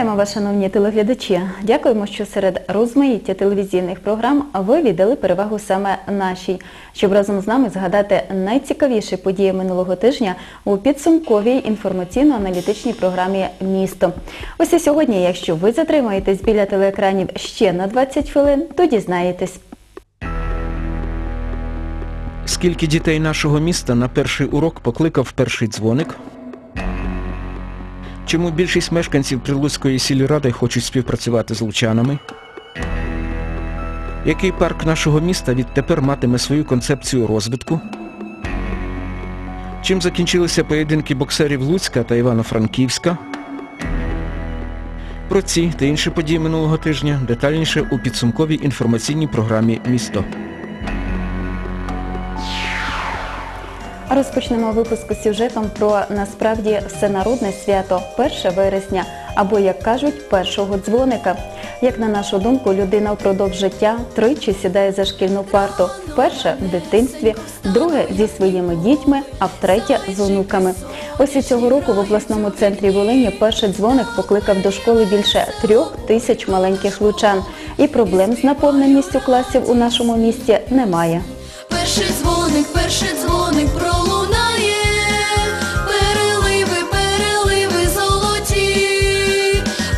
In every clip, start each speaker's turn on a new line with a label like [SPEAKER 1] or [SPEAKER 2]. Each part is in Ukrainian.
[SPEAKER 1] Вітаємо вас, шановні телеглядачі. Дякуємо, що серед розмаїття телевізійних програм ви віддали перевагу саме нашій, щоб разом з нами згадати найцікавіші події минулого тижня у підсумковій інформаційно-аналітичній програмі Місто. Ось і сьогодні, якщо ви затримаєтесь біля телеекранів ще на 20 хвилин, то дізнаєтесь.
[SPEAKER 2] Скільки дітей нашого міста на перший урок покликав перший дзвоник? Чому більшість мешканців Прилуцької сільради хочуть співпрацювати з лучанами? Який парк нашого міста відтепер матиме свою концепцію розвитку? Чим закінчилися поєдинки боксерів Луцька та Івано-Франківська? Про ці та інші події минулого тижня детальніше у підсумковій інформаційній програмі Місто.
[SPEAKER 1] Розпочнемо випуск з сюжетом про насправді всенародне свято 1 вересня, або, як кажуть, першого дзвоника. Як на нашу думку, людина впродовж життя тричі сідає за шкільну парту. Вперше в дитинстві, вдруге зі своїми дітьми, а втретє з онуками. Ось і цього року в обласному центрі Волині перший дзвоник покликав до школи більше трьох тисяч маленьких лучан. І проблем з наповненістю класів у нашому місті немає.
[SPEAKER 3] Перший дзвоник, перший дзвоник пролунає, переливи, переливи золоті,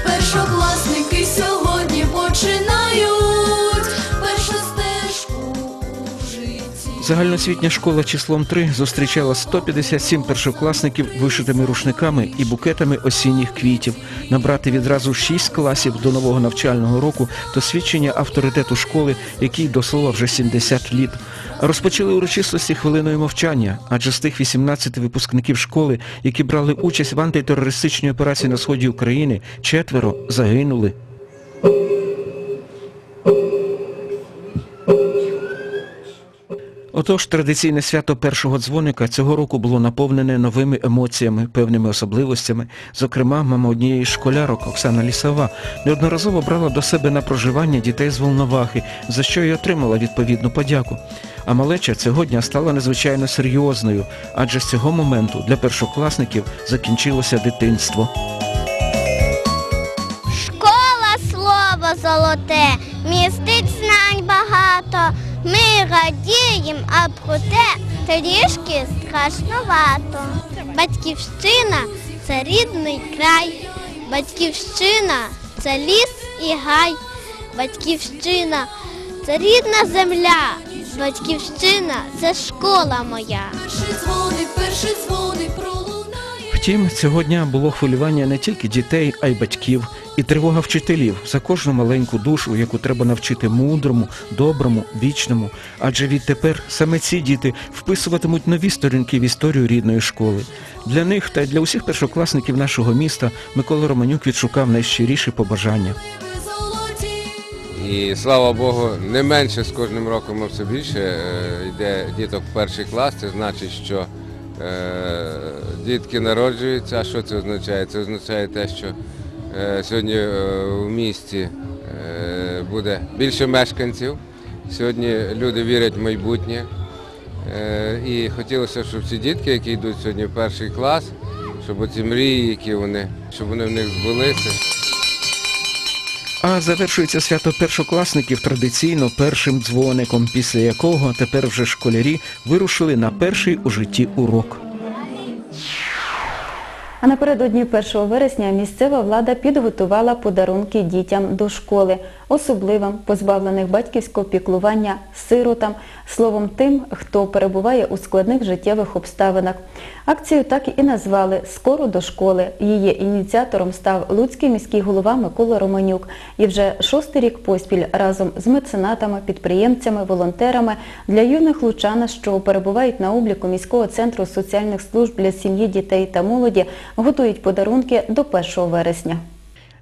[SPEAKER 3] першокласники сьогодні починають першу стежку у житті.
[SPEAKER 2] Загальноосвітня школа числом 3 зустрічала 157 першокласників вишитими рушниками і букетами осінніх квітів. Набрати відразу 6 класів до нового навчального року то свідчення авторитету школи, який до слова вже 70 літ. Розпочали урочистості хвилиною мовчання, адже з тих 18 випускників школи, які брали участь в антитерористичній операції на сході України, четверо загинули. Отож, традиційне свято першого дзвоника цього року було наповнене новими емоціями, певними особливостями. Зокрема, мама однієї з школярок Оксана Лісова неодноразово брала до себе на проживання дітей з Волновахи, за що й отримала відповідну подяку. А малеча цього дня стала надзвичайно серйозною, адже з цього моменту для першокласників закінчилося дитинство.
[SPEAKER 4] Школа слово золоте, містить знань багато. Ми радіємо, а проте трішки страшновато. Батьківщина це рідний край, батьківщина це ліс і гай, батьківщина це рідна земля, батьківщина це школа моя.
[SPEAKER 3] Перший дзвоник, перший дзвоник пролунає.
[SPEAKER 2] Втім, цього дня було хвилювання не тільки дітей, а й батьків, і тривога вчителів за кожну маленьку душу, яку треба навчити мудрому, доброму, вічному. Адже відтепер саме ці діти вписуватимуть нові сторінки в історію рідної школи. Для них та й для усіх першокласників нашого міста Микола Романюк відшукав найщиріші побажання.
[SPEAKER 5] І слава Богу, не менше з кожним роком а все більше е, йде діток в перший клас. Це значить, що дітки народжуються. А що це означає? Це означає те, що е, сьогодні е, в місті е, буде більше мешканців. Сьогодні люди вірять в майбутнє. Е, і хотілося, щоб ці дітки, які йдуть сьогодні в перший клас, щоб оці мрії, які вони, щоб вони в них збулися.
[SPEAKER 2] А завершується свято першокласників традиційно першим дзвоником, після якого тепер вже школярі вирушили на перший у житті урок.
[SPEAKER 1] А напередодні 1 вересня місцева влада підготувала подарунки дітям до школи, особливим, позбавлених батьківського піклування, сиротам, словом тим, хто перебуває у складних життєвих обставинах. Акцію так і назвали Скоро до школи. Її ініціатором став Луцький міський голова Микола Романюк. І вже шостий рік поспіль разом з меценатами, підприємцями, волонтерами для юних лучан, що перебувають на обліку міського центру соціальних служб для сім'ї, дітей та молоді, готують подарунки до 1 вересня.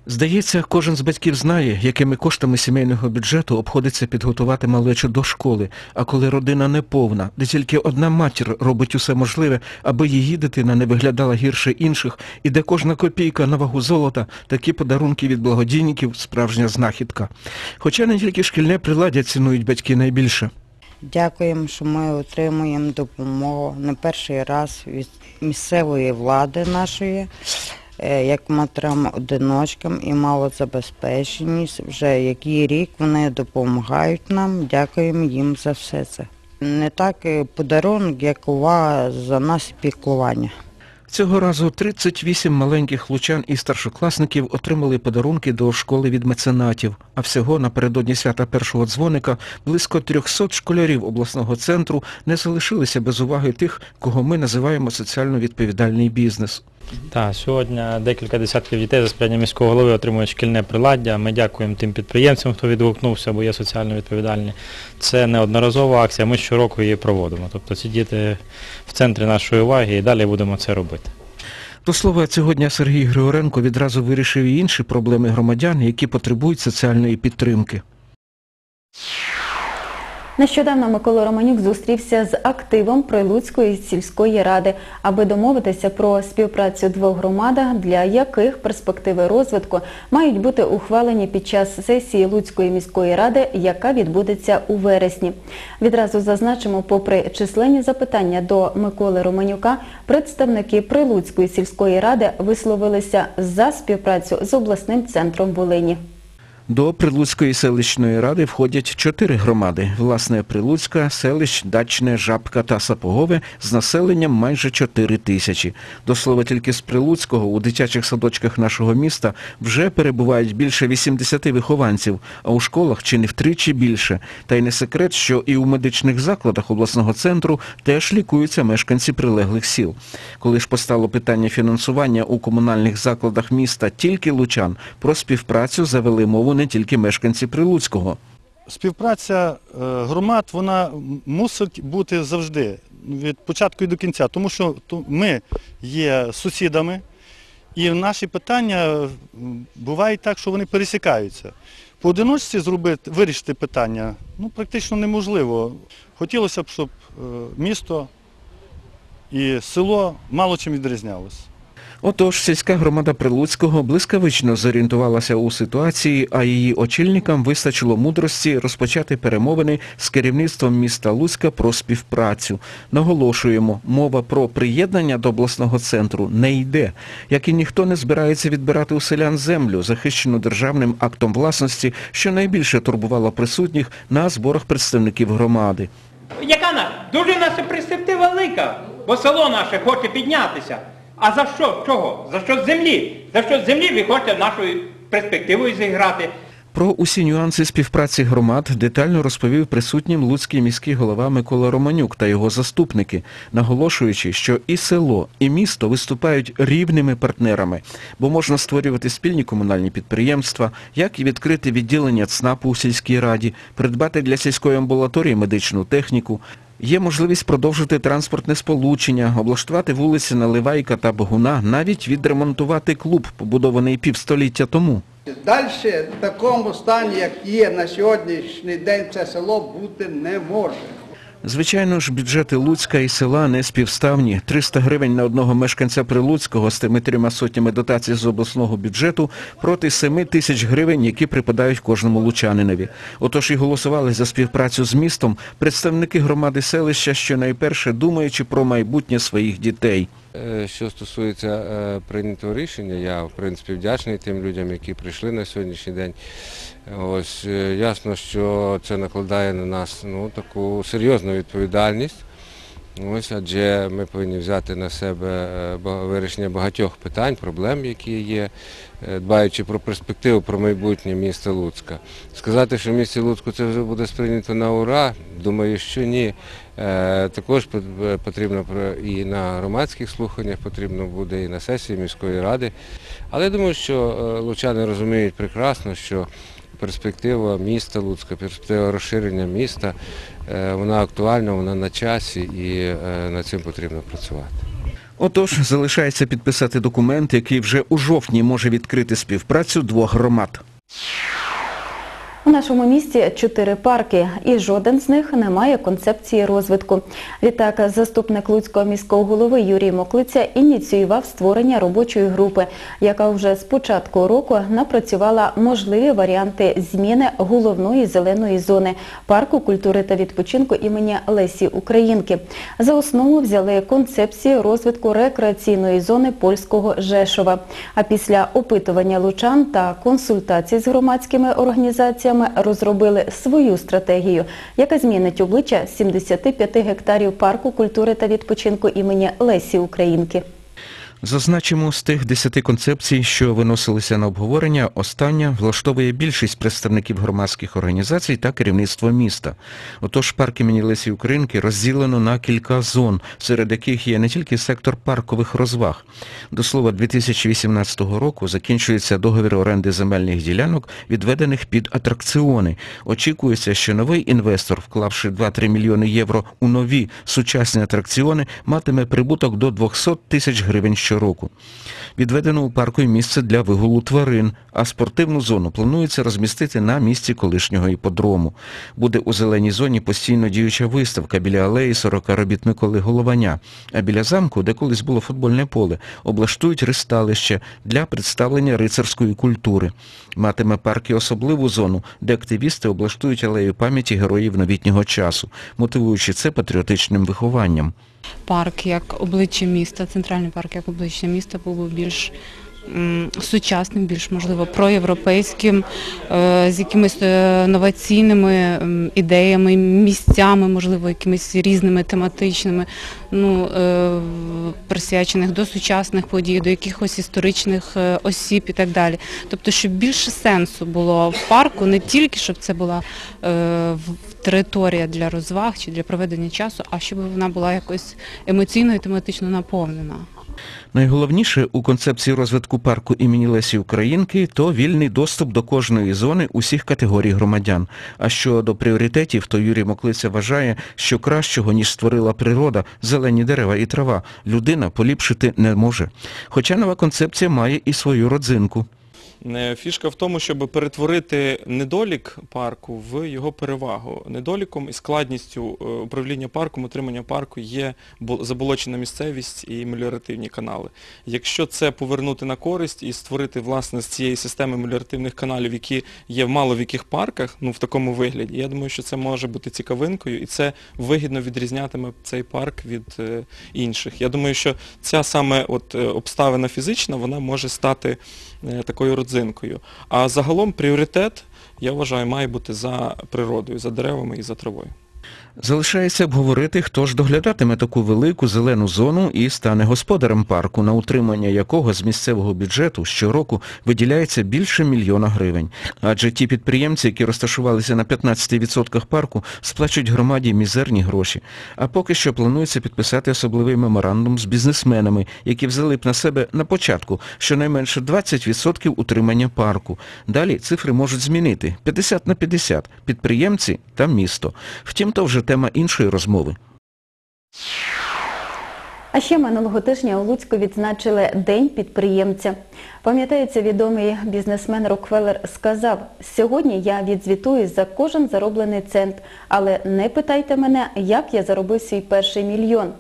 [SPEAKER 2] Здається, кожен з батьків знає, якими коштами сімейного бюджету обходиться підготувати малечу до школи. А коли родина неповна, де тільки одна матір робить усе можливе, аби її дитина не виглядала гірше інших, і де кожна копійка на вагу золота, такі подарунки від благодійників – справжня знахідка. Хоча не тільки шкільне приладдя цінують батьки найбільше.
[SPEAKER 6] Дякуємо, що ми отримуємо допомогу не перший раз від місцевої влади нашої. е, як матерам одиночкам і малозабезпеченість. Вже який рік вони допомагають нам. Дякуємо їм за все це. Не так е, подарунок, як увага за нас піклування.
[SPEAKER 2] Цього разу 38 маленьких лучан і старшокласників отримали подарунки до школи від меценатів, а всього напередодні свята першого дзвоника близько 300 школярів обласного центру не залишилися без уваги тих, кого ми називаємо соціально відповідальний бізнес.
[SPEAKER 7] Так, сьогодні декілька десятків дітей за сприяння міського голови отримують шкільне приладдя. Ми дякуємо тим підприємцям, хто відгукнувся, бо є соціально відповідальні. Це неодноразова акція, ми щороку її проводимо. Тобто ці діти в центрі нашої уваги і далі будемо це робити.
[SPEAKER 2] До слова, цього дня Сергій Григоренко відразу вирішив і інші проблеми громадян, які потребують соціальної підтримки.
[SPEAKER 1] Нещодавно Микола Романюк зустрівся з активом Прилуцької сільської ради, аби домовитися про співпрацю двох громадах, для яких перспективи розвитку мають бути ухвалені під час сесії Луцької міської ради, яка відбудеться у вересні. Відразу зазначимо, попри численні запитання до Миколи Романюка, представники Прилуцької сільської ради висловилися за співпрацю з обласним центром Волині.
[SPEAKER 2] До Прилуцької селищної ради входять чотири громади. Власне, Прилуцька, селищ, Дачне, Жабка та Сапогове з населенням майже 4 тисячі. До слова, тільки з Прилуцького у дитячих садочках нашого міста вже перебувають більше 80 вихованців, а у школах чи не втричі більше. Та й не секрет, що і у медичних закладах обласного центру теж лікуються мешканці прилеглих сіл. Коли ж постало питання фінансування у комунальних закладах міста тільки лучан, про співпрацю завели мову не тільки мешканці Прилуцького.
[SPEAKER 8] Співпраця е, громад вона мусить бути завжди від початку і до кінця, тому що ми є сусідами, і наші питання м, бувають так, що вони пересікаються. Поодиночці зробити, вирішити питання ну, практично неможливо. Хотілося б, щоб е, місто і село мало чим відрізнялося.
[SPEAKER 2] Отож, сільська громада Прилуцького блискавично зорієнтувалася у ситуації, а її очільникам вистачило мудрості розпочати перемовини з керівництвом міста Луцька про співпрацю. Наголошуємо, мова про приєднання до обласного центру не йде, як і ніхто не збирається відбирати у селян землю, захищену державним актом власності, що найбільше турбувало присутніх на зборах представників громади.
[SPEAKER 9] Яка? Дуже наша перспектива велика, бо село наше хоче піднятися. А за що? Чого? За що з землі? За що з землі ви хочете нашою перспективою зіграти?
[SPEAKER 2] Про усі нюанси співпраці громад детально розповів присутнім луцький міський голова Микола Романюк та його заступники, наголошуючи, що і село, і місто виступають рівними партнерами, бо можна створювати спільні комунальні підприємства, як і відкрити відділення ЦНАПу у сільській раді, придбати для сільської амбулаторії медичну техніку. Є можливість продовжити транспортне сполучення, облаштувати вулиці Наливайка та Богуна, навіть відремонтувати клуб, побудований півстоліття тому.
[SPEAKER 10] Далі в такому стані, як є на сьогоднішній день, це село бути не може.
[SPEAKER 2] Звичайно ж, бюджети Луцька і села не співставні. 300 гривень на одного мешканця Прилуцького з тими трьома сотнями дотацій з обласного бюджету проти 7 тисяч гривень, які припадають кожному лучанинові. Отож і голосували за співпрацю з містом представники громади селища, що найперше думаючи про майбутнє своїх дітей.
[SPEAKER 5] Е, Що стосується е, прийнятого рішення, я в принципі вдячний тим людям, які прийшли на сьогоднішній день. Ось е, ясно, що це накладає на нас ну, таку серйозну відповідальність. Ось, адже ми повинні взяти на себе вирішення багатьох питань, проблем, які є, дбаючи про перспективу, про майбутнє міста Луцька. Сказати, що в місті Луцьку це вже буде сприйнято на ура, думаю, що ні. Е, Також е, потрібно і на громадських слуханнях, потрібно буде і на сесії міської ради. Але я думаю, що е, лучани розуміють прекрасно, що перспектива міста Луцька, перспектива розширення міста, вона актуальна, вона на часі і над цим потрібно працювати.
[SPEAKER 2] Отож, залишається підписати документ, який вже у жовтні може відкрити співпрацю двох громад.
[SPEAKER 1] У нашому місті чотири парки, і жоден з них не має концепції розвитку. Відтак, заступник Луцького міського голови Юрій Моклиця ініціював створення робочої групи, яка вже з початку року напрацювала можливі варіанти зміни головної зеленої зони парку культури та відпочинку імені Лесі Українки. За основу взяли концепцію розвитку рекреаційної зони польського Жешова. А після опитування лучан та консультацій з громадськими організаціями розробили свою стратегію, яка змінить обличчя 75 гектарів парку культури та відпочинку імені Лесі Українки.
[SPEAKER 2] Зазначимо, з тих десяти концепцій, що виносилися на обговорення, остання влаштовує більшість представників громадських організацій та керівництво міста. Отож, парк імені Лесі Українки розділено на кілька зон, серед яких є не тільки сектор паркових розваг. До слова, 2018 року закінчується договір оренди земельних ділянок, відведених під атракціони. Очікується, що новий інвестор, вклавши 2-3 мільйони євро у нові сучасні атракціони, матиме прибуток до 200 тисяч гривень щороку. Відведено у парку й місце для вигулу тварин, а спортивну зону планується розмістити на місці колишнього іподрому. Буде у зеленій зоні постійно діюча виставка біля алеї 40 робіт Миколи Голованя, а біля замку, де колись було футбольне поле, облаштують ристалище для представлення рицарської культури. Матиме парк і особливу зону, де активісти облаштують алею пам'яті героїв новітнього часу, мотивуючи це патріотичним вихованням.
[SPEAKER 11] Парк як обличчя міста, центральний парк як обличчя міста був більш сучасним, більш можливо проєвропейським, е, з якимись е, новаційними ідеями, місцями, можливо, якимись різними тематичними, ну, е, присвячених до сучасних подій, до якихось історичних осіб і так далі. Тобто, щоб більше сенсу було в парку, не тільки щоб це була територія для розваг чи для проведення часу, а щоб вона була якось емоційно і тематично наповнена.
[SPEAKER 2] Найголовніше у концепції розвитку парку імені Лесі Українки то вільний доступ до кожної зони усіх категорій громадян. А щодо пріоритетів, то Юрій Моклиця вважає, що кращого, ніж створила природа, зелені дерева і трава, людина поліпшити не може. Хоча нова концепція має і свою родзинку.
[SPEAKER 12] Е, Фішка в тому, щоб перетворити недолік парку в його перевагу. Недоліком і складністю е, управління парком, утримання парку є заболочена місцевість і меліоративні канали. Якщо це повернути на користь і створити власне з цієї системи меліоративних каналів, які є в мало в яких парках, ну в такому вигляді, я думаю, що це може бути цікавинкою і це вигідно відрізнятиме цей парк від е, інших. Я думаю, що ця саме от обставина фізична, вона може стати такою родзинкою. А загалом пріоритет, я вважаю, має бути за природою, за деревами і за травою.
[SPEAKER 2] Залишається обговорити, хто ж доглядатиме таку велику зелену зону і стане господарем парку, на утримання якого з місцевого бюджету щороку виділяється більше мільйона гривень. Адже ті підприємці, які розташувалися на 15% парку, сплачують громаді мізерні гроші. А поки що планується підписати особливий меморандум з бізнесменами, які взяли б на себе на початку щонайменше 20% утримання парку. Далі цифри можуть змінити 50 на 50 – підприємці та місто. Втім, то вже тема іншої розмови.
[SPEAKER 1] А ще минулого тижня у Луцьку відзначили День підприємця. Пам'ятається, відомий бізнесмен Рокфеллер сказав, сьогодні я відзвітую за кожен зароблений цент, але не питайте мене, як я заробив свій перший мільйон.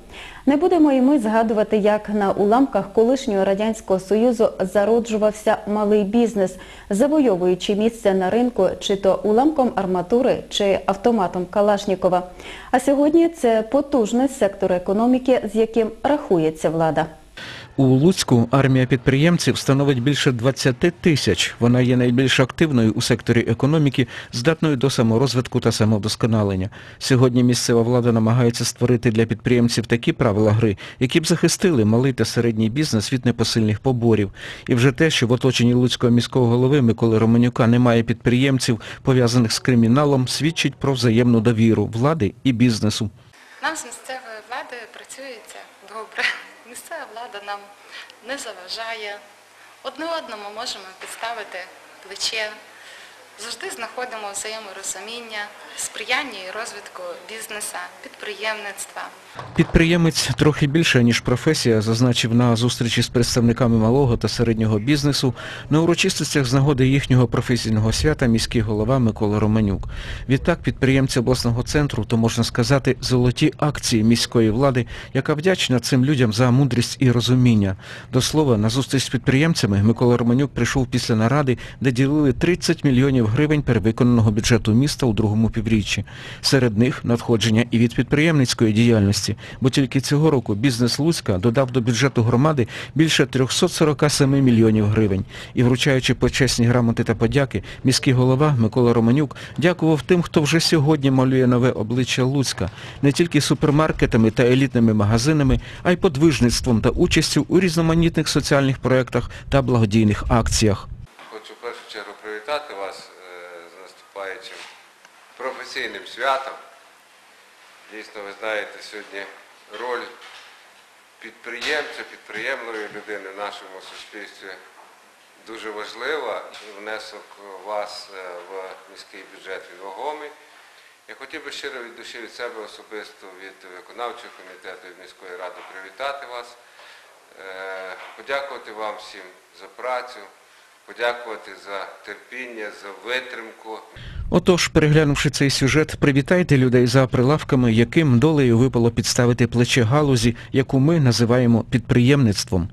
[SPEAKER 1] Не будемо і ми згадувати, як на уламках колишнього Радянського Союзу зароджувався малий бізнес, завойовуючи місце на ринку чи то уламком арматури, чи автоматом Калашнікова. А сьогодні це потужний сектор економіки, з яким рахується влада.
[SPEAKER 2] У Луцьку армія підприємців становить більше 20 тисяч. Вона є найбільш активною у секторі економіки, здатною до саморозвитку та самовдосконалення. Сьогодні місцева влада намагається створити для підприємців такі правила гри, які б захистили малий та середній бізнес від непосильних поборів. І вже те, що в оточенні Луцького міського голови Миколи Романюка немає підприємців, пов'язаних з криміналом, свідчить про взаємну довіру влади і бізнесу.
[SPEAKER 13] Нам з місцевою владою працюється добре. Влада нам не заважає. Одне одному можемо підставити плече, завжди знаходимо взаєморозуміння, сприяння і розвитку бізнесу, підприємництва.
[SPEAKER 2] Підприємець трохи більше, ніж професія, зазначив на зустрічі з представниками малого та середнього бізнесу на урочистостях з нагоди їхнього професійного свята міський голова Микола Романюк. Відтак підприємці обласного центру, то можна сказати, золоті акції міської влади, яка вдячна цим людям за мудрість і розуміння. До слова, на зустріч з підприємцями Микола Романюк прийшов після наради, де ділили 30 мільйонів гривень перевиконаного бюджету міста у другому півріччі. Серед них надходження і від підприємницької діяльності, бо тільки цього року бізнес Луцька додав до бюджету громади більше 347 мільйонів гривень. І вручаючи почесні грамоти та подяки, міський голова Микола Романюк дякував тим, хто вже сьогодні малює нове обличчя Луцька, не тільки супермаркетами та елітними магазинами, а й подвижництвом та участю у різноманітних соціальних проєктах та благодійних акціях.
[SPEAKER 5] Хочу в першу чергу привітати вас е, з наступаючим професійним святом. Дійсно, ви знаєте сьогодні роль підприємця, підприємливої людини в нашому суспільстві дуже важлива. Внесок вас е, в міський бюджет вагомий. Я хотів би щиро від душі від себе особисто від виконавчого комітету і міської ради привітати вас, е, подякувати вам всім за працю, подякувати за терпіння, за витримку.
[SPEAKER 2] Отож, переглянувши цей сюжет, привітайте людей за прилавками, яким долею випало підставити плече галузі, яку ми називаємо підприємництвом.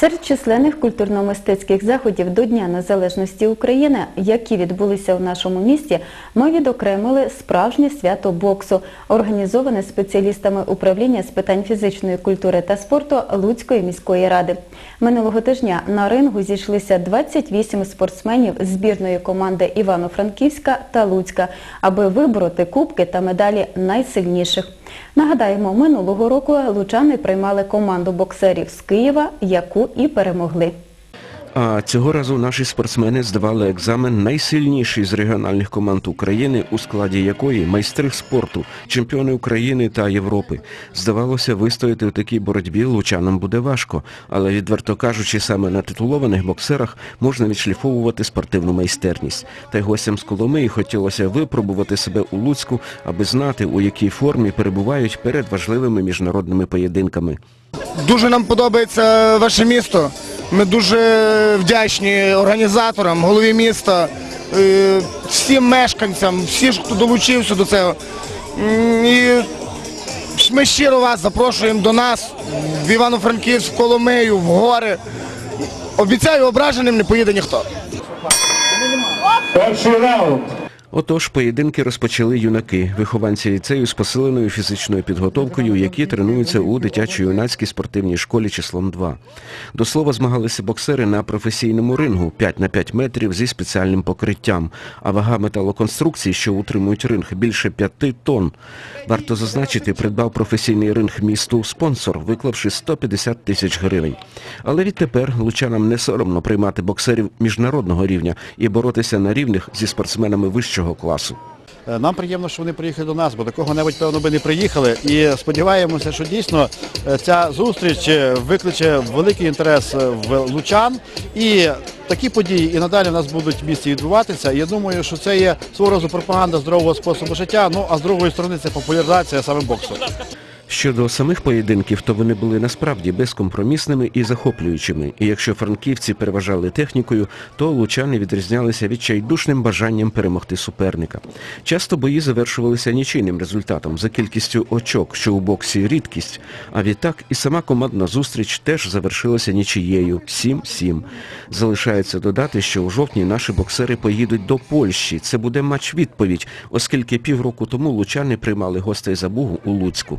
[SPEAKER 1] Серед численних культурно-мистецьких заходів до Дня Незалежності України, які відбулися в нашому місті, ми відокремили справжнє свято боксу, організоване спеціалістами управління з питань фізичної культури та спорту Луцької міської ради. Минулого тижня на рингу зійшлися 28 спортсменів збірної команди Івано-Франківська та Луцька, аби вибороти кубки та медалі найсильніших. Нагадаємо, минулого року лучани приймали команду боксерів з Києва, яку і перемогли.
[SPEAKER 2] А цього разу наші спортсмени здавали екзамен найсильніший з регіональних команд України, у складі якої майстри спорту, чемпіони України та Європи. Здавалося, вистояти у такій боротьбі лучанам буде важко, але відверто кажучи, саме на титулованих боксерах можна відшліфовувати спортивну майстерність. Та й гостям з Коломиї хотілося випробувати себе у Луцьку, аби знати, у якій формі перебувають перед важливими міжнародними поєдинками.
[SPEAKER 14] Дуже нам подобається ваше місто. Ми дуже вдячні організаторам, голові міста, е, всім мешканцям, всім, хто долучився до цього. І ми щиро вас запрошуємо до нас в Івано-Франківськ, в Коломию, в гори. Обіцяю, ображеним не поїде ніхто.
[SPEAKER 2] Перший раунд. Отож, поєдинки розпочали юнаки, вихованці ліцею з посиленою фізичною підготовкою, які тренуються у дитячо-юнацькій спортивній школі числом 2. До слова, змагалися боксери на професійному рингу 5 на 5 метрів зі спеціальним покриттям, а вага металоконструкцій, що утримують ринг, більше 5 тонн. Варто зазначити, придбав професійний ринг місту спонсор, виклавши 150 тисяч гривень. Але відтепер лучанам не соромно приймати боксерів міжнародного рівня і боротися на рівних зі спортсменами вищого класу.
[SPEAKER 15] Е, Нам приємно, що вони приїхали до нас, бо до кого-небудь, певно, би не приїхали. І сподіваємося, що дійсно е, ця зустріч е, викличе великий інтерес в лучан. І такі події і надалі в нас будуть в місті відбуватися. Я думаю, що це є свого разу пропаганда здорового способу життя. Ну а з другої сторони це популяризація саме боксу.
[SPEAKER 2] Щодо самих поєдинків, то вони були насправді безкомпромісними і захоплюючими. І якщо франківці переважали технікою, то лучани відрізнялися відчайдушним бажанням перемогти суперника. Часто бої завершувалися нічийним результатом за кількістю очок, що у боксі рідкість. А відтак і сама командна зустріч теж завершилася нічиєю 7-7. Залишається додати, що у жовтні наші боксери поїдуть до Польщі. Це буде матч-відповідь, оскільки півроку тому лучани приймали гостей забугу у Луцьку.